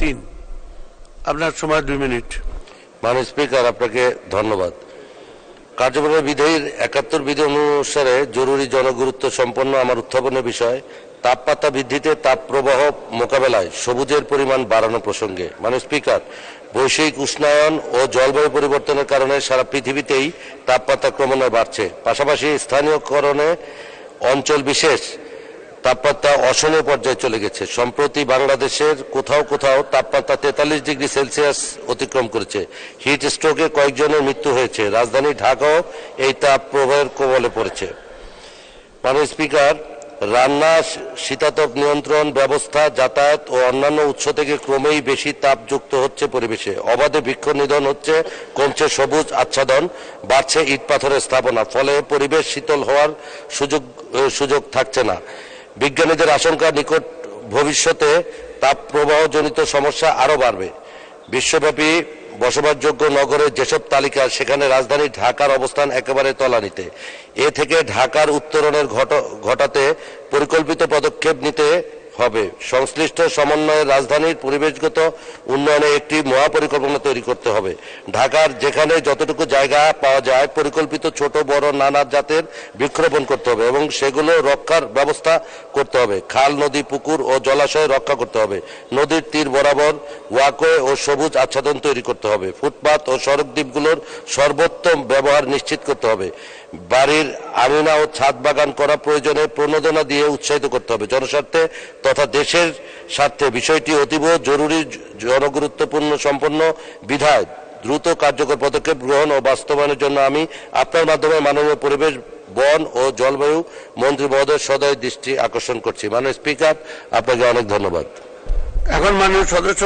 তিন। আপনার সময় দুই মিনিট। মাননীয় স্পিকার, আপনাকে ধন্যবাদ। কার্যক্রমের বিধির একাত্তর বিধি অনুসারে জরুরি জনগুরুত্ব সম্পন্ন আমার উত্থাপনের বিষয়, তাপমাত্রা বৃদ্ধিতে তাপ প্রবাহ মোকাবেলায় সবুজের পরিমাণ বাড়ানো প্রসঙ্গে। মাননীয় স্পিকার, বৈশ্বিক উষ্ণায়ন ও জলবায়ু পরিবর্তনের কারণে সারা পৃথিবীতেই তাপমাত্রা ক্রমান্বয়ে বাড়ছে। পাশাপাশি স্থানীয়করণে অঞ্চল বিশেষ তাপমাত্রা অসহনীয় পর্যায়ে চলে গেছে। সম্প্রতি বাংলাদেশের কোথাও কোথাও তাপমাত্রা তেতাল্লিশ ডিগ্রি সেলসিয়াস অতিক্রম করেছে। হিট স্ট্রোকে কয়েকজনের মৃত্যু হয়েছে। রাজধানী ঢাকাও এই তাপ প্রবাহের কবলে পড়েছে। মাননীয় স্পিকার, রান্না, শীতাতপ নিয়ন্ত্রণ ব্যবস্থা, যাতায়াত ও অন্যান্য উৎস থেকে ক্রমেই বেশি তাপ যুক্ত হচ্ছে পরিবেশে। অবাধে বৃক্ষ নিধন হচ্ছে, কমছে সবুজ আচ্ছাদন, বাড়ছে ইট পাথরের স্থাপনা, ফলে পরিবেশ শীতল হওয়ার সুযোগ সুযোগ থাকছে না। বিজ্ঞানীদের আশঙ্কা নিকট ভবিষ্যতে তাপ প্রবাহজনিত সমস্যা আরও বাড়বে। বিশ্বব্যাপী বসবাসযোগ্য নগরের যেসব তালিকা, সেখানে রাজধানী ঢাকার অবস্থান একেবারে তলানিতে। এ থেকে ঢাকার উত্তরণের ঘট- ঘটাতে পরিকল্পিত পদক্ষেপ নিতে হবে। সংশ্লিষ্ট সমন্বয়ে রাজধানীর পরিবেশগত উন্নয়নে একটি মহাপরিকল্পনা তৈরি করতে হবে। ঢাকার যেখানে যতটুকু জায়গা পাওয়া যায়, পরিকল্পিত ছোট, বড়, নানা জাতের বৃক্ষরোপণ করতে হবে এবং সেগুলো রক্ষার ব্যবস্থা করতে হবে। খাল, নদী, পুকুর ও জলাশয় রক্ষা করতে হবে। নদীর তীর বরাবর ওয়াকওয়ে ও সবুজ আচ্ছাদন তৈরি করতে হবে। ফুটপাত ও সড়ক দ্বীপগুলোর সর্বোত্তম ব্যবহার নিশ্চিত করতে হবে। বাড়ির আঙিনা ও ছাদ বাগান করা প্রয়োজনে প্রণোদনা দিয়ে উৎসাহিত করতে হবে জনস্বার্থে তথা দেশের স্বার্থে। বিষয়টি অতীব জরুরি, জনগুরুত্বপূর্ণ, সম্পন্ন বিধায়। দ্রুত কার্যকর পদক্ষেপ গ্রহণ ও বাস্তবায়নের জন্য আমি আপনার মাধ্যমে মাননীয় পরিবেশ, বন ও জলবায়ু মন্ত্রী মহোদয় সদয় দৃষ্টি আকর্ষণ করছি। মাননীয় স্পিকার, আপনাকে অনেক ধন্যবাদ। এখন মাননীয় সদস্য